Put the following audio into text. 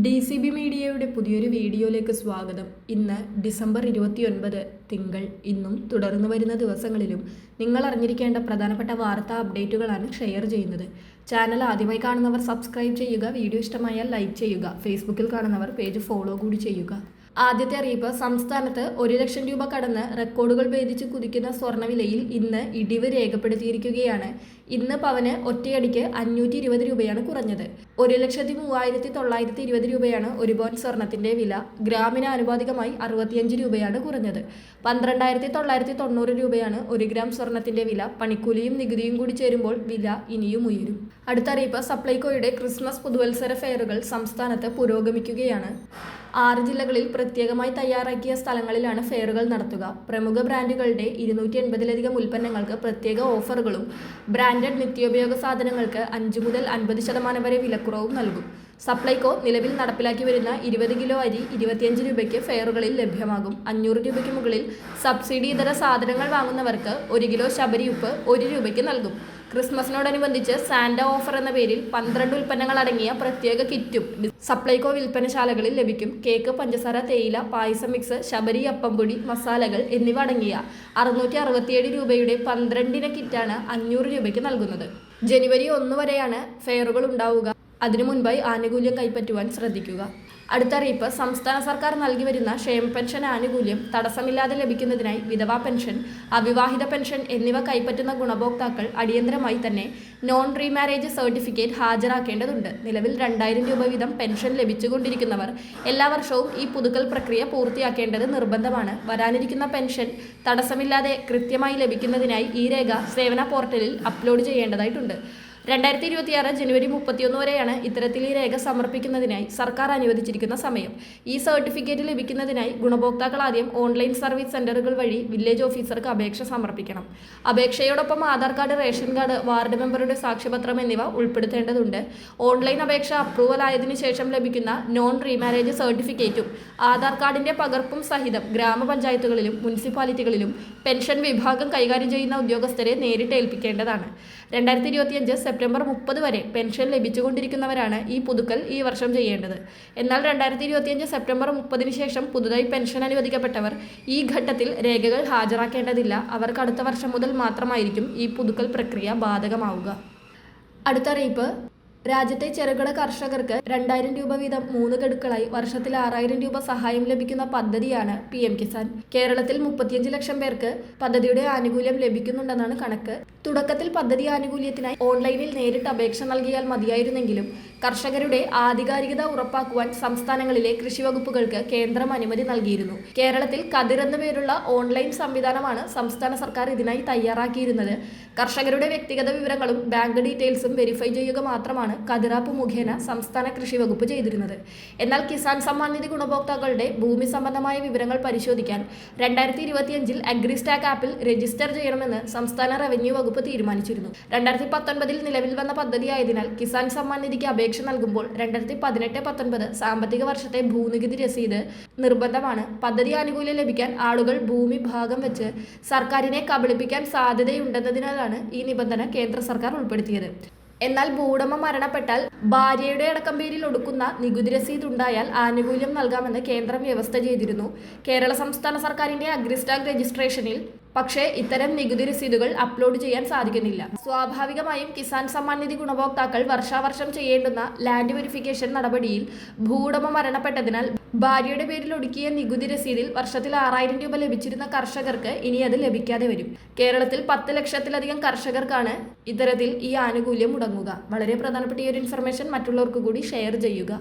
D C B മീഡിയയുടെ പുതിയൊരു വീഡിയോയിലേക്ക് സ്വാഗതം. ഇന്ന് ഡിസംബർ ഇരുപത്തിയൊൻപത് തിങ്കൾ. ഇന്നും തുടർന്നു വരുന്ന ദിവസങ്ങളിലും നിങ്ങൾ അറിഞ്ഞിരിക്കേണ്ട പ്രധാനപ്പെട്ട വാർത്താ അപ്ഡേറ്റുകളാണ് ഷെയർ ചെയ്യുന്നത്. ചാനൽ ആദ്യമായി കാണുന്നവർ സബ്സ്ക്രൈബ് ചെയ്യുക വീഡിയോ ഇഷ്ടമായാൽ ലൈക്ക് ചെയ്യുക ഫേസ്ബുക്കിൽ കാണുന്നവർ പേജ് ഫോളോ കൂടി ചെയ്യുക. ആദ്യത്തെ അറിയിപ്പ് സംസ്ഥാനത്ത് ഒരു ലക്ഷം രൂപ കടന്ന് റെക്കോർഡുകൾ ഭേദിച്ച് കുതിക്കുന്ന സ്വർണവിലയിൽ ഇന്ന് ഇടിവ് രേഖപ്പെടുത്തിയിരിക്കുകയാണ്. ഇന്ന് പവന് ഒറ്റയടിക്ക് അഞ്ഞൂറ്റി ഇരുപത് രൂപയാണ് കുറഞ്ഞത്. ഒരു ലക്ഷത്തി മൂവായിരത്തി തൊള്ളായിരത്തി ഇരുപത് രൂപയാണ് ഒരു ബോൺ സ്വർണത്തിന്റെ വില. ഗ്രാമിന് ആനുപാതികമായി അറുപത്തിയഞ്ച് രൂപയാണ് കുറഞ്ഞത്. പന്ത്രണ്ടായിരത്തി തൊള്ളായിരത്തി തൊണ്ണൂറ് രൂപയാണ് ഒരു ഗ്രാം സ്വർണത്തിന്റെ വില. പണിക്കൂലിയും നികുതിയും കൂടി ചേരുമ്പോൾ വില ഇനിയും ഉയരും. അടുത്തറിയിപ്പ് സപ്ലൈകോയുടെ ക്രിസ്മസ് പുതുവത്സര ഫെയറുകൾ സംസ്ഥാനത്ത് പുരോഗമിക്കുകയാണ്. ആറ് ജില്ലകളിൽ പ്രത്യേകമായി തയ്യാറാക്കിയ സ്ഥലങ്ങളിലാണ് ഫെയറുകൾ നടത്തുക. പ്രമുഖ ബ്രാൻഡുകളുടെ ഇരുന്നൂറ്റി എൺപതിലധികം ഉൽപ്പന്നങ്ങൾക്ക് പ്രത്യേക ഓഫറുകളും ബ്രാൻഡഡ് നിത്യോപയോഗ സാധനങ്ങൾക്ക് അഞ്ച് മുതൽ അൻപത് ശതമാനം വരെ വിലക്കുറവും നൽകും. സപ്ലൈകോ നിലവിൽ നടപ്പിലാക്കി വരുന്ന ഇരുപത് കിലോ അരി ഇരുപത്തിയഞ്ച് രൂപയ്ക്ക് ഫെയറുകളിൽ ലഭ്യമാകും. അഞ്ഞൂറ് രൂപയ്ക്ക് മുകളിൽ സബ്സിഡി ഇതര സാധനങ്ങൾ വാങ്ങുന്നവർക്ക് ഒരു കിലോ ശബരി ഉപ്പ് ഒരു രൂപയ്ക്ക് നൽകും. ക്രിസ്മസിനോടനുബന്ധിച്ച് സാന്റ ഓഫർ എന്ന പേരിൽ പന്ത്രണ്ട് ഉൽപ്പന്നങ്ങൾ അടങ്ങിയ പ്രത്യേക കിറ്റും സപ്ലൈകോ വിൽപ്പനശാലകളിൽ ലഭിക്കും. കേക്ക് പഞ്ചസാര തേയില പായസം മിക്സ് ശബരി അപ്പംപൊടി മസാലകൾ എന്നിവ അടങ്ങിയ അറുന്നൂറ്റി അറുപത്തിയേഴ് രൂപയുടെ പന്ത്രണ്ടിന കിറ്റാണ് അഞ്ഞൂറ് രൂപയ്ക്ക് നൽകുന്നത്. ജനുവരി ഒന്ന് വരെയാണ് ഫെയറുകൾ ഉണ്ടാവുക. അതിനു മുൻപായി ആനുകൂല്യം കൈപ്പറ്റുവാൻ ശ്രദ്ധിക്കുക. അടുത്ത അറിയിപ്പ് സംസ്ഥാന സർക്കാർ നൽകി വരുന്ന ക്ഷേമ പെൻഷൻ ആനുകൂല്യം തടസ്സമില്ലാതെ ലഭിക്കുന്നതിനായി വിധവാ പെൻഷൻ അവിവാഹിത പെൻഷൻ എന്നിവ കൈപ്പറ്റുന്ന ഗുണഭോക്താക്കൾ അടിയന്തരമായി തന്നെ നോൺ റീമാരേജ് സർട്ടിഫിക്കറ്റ് ഹാജരാക്കേണ്ടതുണ്ട്. നിലവിൽ രണ്ടായിരം രൂപ വീതം പെൻഷൻ ലഭിച്ചുകൊണ്ടിരിക്കുന്നവർ എല്ലാ വർഷവും ഈ പുതുക്കൽ പ്രക്രിയ പൂർത്തിയാക്കേണ്ടത് നിർബന്ധമാണ്. വരാനിരിക്കുന്ന പെൻഷൻ തടസ്സമില്ലാതെ കൃത്യമായി ലഭിക്കുന്നതിനായി ഈ രേഖ സേവന പോർട്ടലിൽ അപ്ലോഡ് ചെയ്യേണ്ടതായിട്ടുണ്ട്. രണ്ടായിരത്തി ഇരുപത്തിയാറ് ജനുവരി മുപ്പത്തിയൊന്ന് വരെയാണ് ഇത്തരത്തിൽ ഈ രേഖ സമർപ്പിക്കുന്നതിനായി സർക്കാർ അനുവദിച്ചിരിക്കുന്ന സമയം. ഈ സർട്ടിഫിക്കറ്റ് ലഭിക്കുന്നതിനായി ഗുണഭോക്താക്കൾ ആദ്യം ഓൺലൈൻ സർവീസ് സെന്ററുകൾ വഴി വില്ലേജ് ഓഫീസർക്ക് അപേക്ഷ സമർപ്പിക്കണം. അപേക്ഷയോടൊപ്പം Aadhaar card ration card ward മെമ്പറുടെ സാക്ഷ്യപത്രം എന്നിവ ഉൾപ്പെടുത്തേണ്ടതുണ്ട്. ഓൺലൈൻ അപേക്ഷ അപ്രൂവൽ ആയതിനു ശേഷം ലഭിക്കുന്ന നോൺ റീമാരേജ് സർട്ടിഫിക്കറ്റും ആധാർ കാർഡിന്റെ പകർപ്പും സഹിതം ഗ്രാമപഞ്ചായത്തുകളിലും മുനിസിപ്പാലിറ്റികളിലും പെൻഷൻ വിഭാഗം കൈകാര്യം ചെയ്യുന്ന ഉദ്യോഗസ്ഥരെ നേരിട്ട് ഏൽപ്പിക്കേണ്ടതാണ്. രണ്ടായിരത്തി ഇരുപത്തിയഞ്ച് സെപ്റ്റംബർ മുപ്പത് വരെ പെൻഷൻ ലഭിച്ചുകൊണ്ടിരിക്കുന്നവരാണ് ഈ പുതുക്കൽ ഈ വർഷം ചെയ്യേണ്ടത്. എന്നാൽ രണ്ടായിരത്തി ഇരുപത്തിയഞ്ച് സെപ്റ്റംബർ മുപ്പതിന് ശേഷം പുതുതായി പെൻഷൻ അനുവദിക്കപ്പെട്ടവർ ഈ ഘട്ടത്തിൽ രേഖകൾ ഹാജരാക്കേണ്ടതില്ല. അവർക്ക് അടുത്ത വർഷം മുതൽ മാത്രമായിരിക്കും ഈ പുതുക്കൽ പ്രക്രിയ ബാധകമാവുക. അടുത്ത അറിയിപ്പ്. രാജ്യത്തെ ചെറുകിട കർഷകർക്ക് രണ്ടായിരം രൂപ വീതം മൂന്ന് ഗഡുക്കളായി വർഷത്തിൽ ആറായിരം രൂപ സഹായം ലഭിക്കുന്ന പദ്ധതിയാണ് പി എം കിസാൻ. കേരളത്തിൽ മുപ്പത്തിയഞ്ച് ലക്ഷം പേർക്ക് പദ്ധതിയുടെ ആനുകൂല്യം ലഭിക്കുന്നുണ്ടെന്നാണ് കണക്ക്. തുടക്കത്തിൽ പദ്ധതി ആനുകൂല്യത്തിനായി ഓൺലൈനിൽ നേരിട്ട് അപേക്ഷ നൽകിയാൽ മതിയായിരുന്നെങ്കിലും കർഷകരുടെ ആധികാരികത ഉറപ്പാക്കുവാൻ സംസ്ഥാനങ്ങളിലെ കൃഷിവകുപ്പുകൾക്ക് കേന്ദ്രം അനുമതി നൽകിയിരുന്നു. കേരളത്തിൽ കതിർ എന്ന പേരുള്ള ഓൺലൈൻ സംവിധാനമാണ് സംസ്ഥാന സർക്കാർ ഇതിനായി തയ്യാറാക്കിയിരുന്നത്. കർഷകരുടെ വ്യക്തിഗത വിവരങ്ങളും ബാങ്ക് ഡീറ്റെയിൽസും വെരിഫൈ ചെയ്യുക മാത്രമാണ് കതിറാപ്പ് മുഖേന സംസ്ഥാന കൃഷി വകുപ്പ് ചെയ്തിരുന്നത്. എന്നാൽ കിസാൻ സമ്മാൻ നിധി ഗുണഭോക്താക്കളുടെ ഭൂമി സംബന്ധമായ വിവരങ്ങൾ പരിശോധിക്കാൻ രണ്ടായിരത്തി ഇരുപത്തിയഞ്ചിൽ അഗ്രിസ്റ്റാക്ക് ആപ്പിൽ രജിസ്റ്റർ ചെയ്യണമെന്ന് സംസ്ഥാന റവന്യൂ വകുപ്പ് തീരുമാനിച്ചിരുന്നു. രണ്ടായിരത്തി പത്തൊൻപതിൽ നിലവിൽ വന്ന പദ്ധതിയായതിനാൽ കിസാൻ സമ്മാൻ നിധിക്ക് അപേക്ഷ നൽകുമ്പോൾ രണ്ടായിരത്തി പതിനെട്ട് പത്തൊൻപത് സാമ്പത്തിക വർഷത്തെ ഭൂനികുതി രസീത് നിർബന്ധമാണ്. പദ്ധതി ആനുകൂല്യം ലഭിക്കാൻ ആളുകൾ ഭൂമി ഭാഗം വെച്ച് സർക്കാരിനെ കബളിപ്പിക്കാൻ സാധ്യതയുണ്ടെന്നതിനാലാണ് ഈ നിബന്ധന കേന്ദ്ര സർക്കാർ ഉൾപ്പെടുത്തിയത്. എന്നാൽ ഭൂടമ മരണപ്പെട്ടാൽ ഭാര്യയുടെ അടക്കം പേരിൽ ഒടുക്കുന്ന നികുതി രസീത് ഉണ്ടായാൽ ആനുകൂല്യം നൽകാമെന്ന് കേന്ദ്രം വ്യവസ്ഥ ചെയ്തിരുന്നു. കേരള സംസ്ഥാന സർക്കാരിന്റെ അഗ്രിസ്റ്റാഗ് രജിസ്ട്രേഷനിൽ പക്ഷേ ഇത്തരം നികുതി രസീതുകൾ അപ്ലോഡ് ചെയ്യാൻ സാധിക്കുന്നില്ല. സ്വാഭാവികമായും കിസാൻ സമ്മാൻ നിധി ഗുണഭോക്താക്കൾ വർഷാവർഷം ചെയ്യേണ്ടുന്ന ലാൻഡ് വെരിഫിക്കേഷൻ നടപടിയിൽ ഭൂവുടമ മരണപ്പെട്ടതിനാൽ ഭാര്യയുടെ പേരിൽ ഒടുക്കിയ നികുതി രസീതിൽ വർഷത്തിൽ ആറായിരം രൂപ ലഭിച്ചിരുന്ന കർഷകർക്ക് ഇനി അത് ലഭിക്കാതെ വരും. കേരളത്തിൽ പത്ത് ലക്ഷത്തിലധികം കർഷകർക്കാണ് ഇത്തരത്തിൽ ഈ ആനുകൂല്യം മുടങ്ങുക. വളരെ പ്രധാനപ്പെട്ട ഈ ഒരു ഇൻഫർമേഷൻ മറ്റുള്ളവർക്ക് കൂടി ഷെയർ ചെയ്യുക.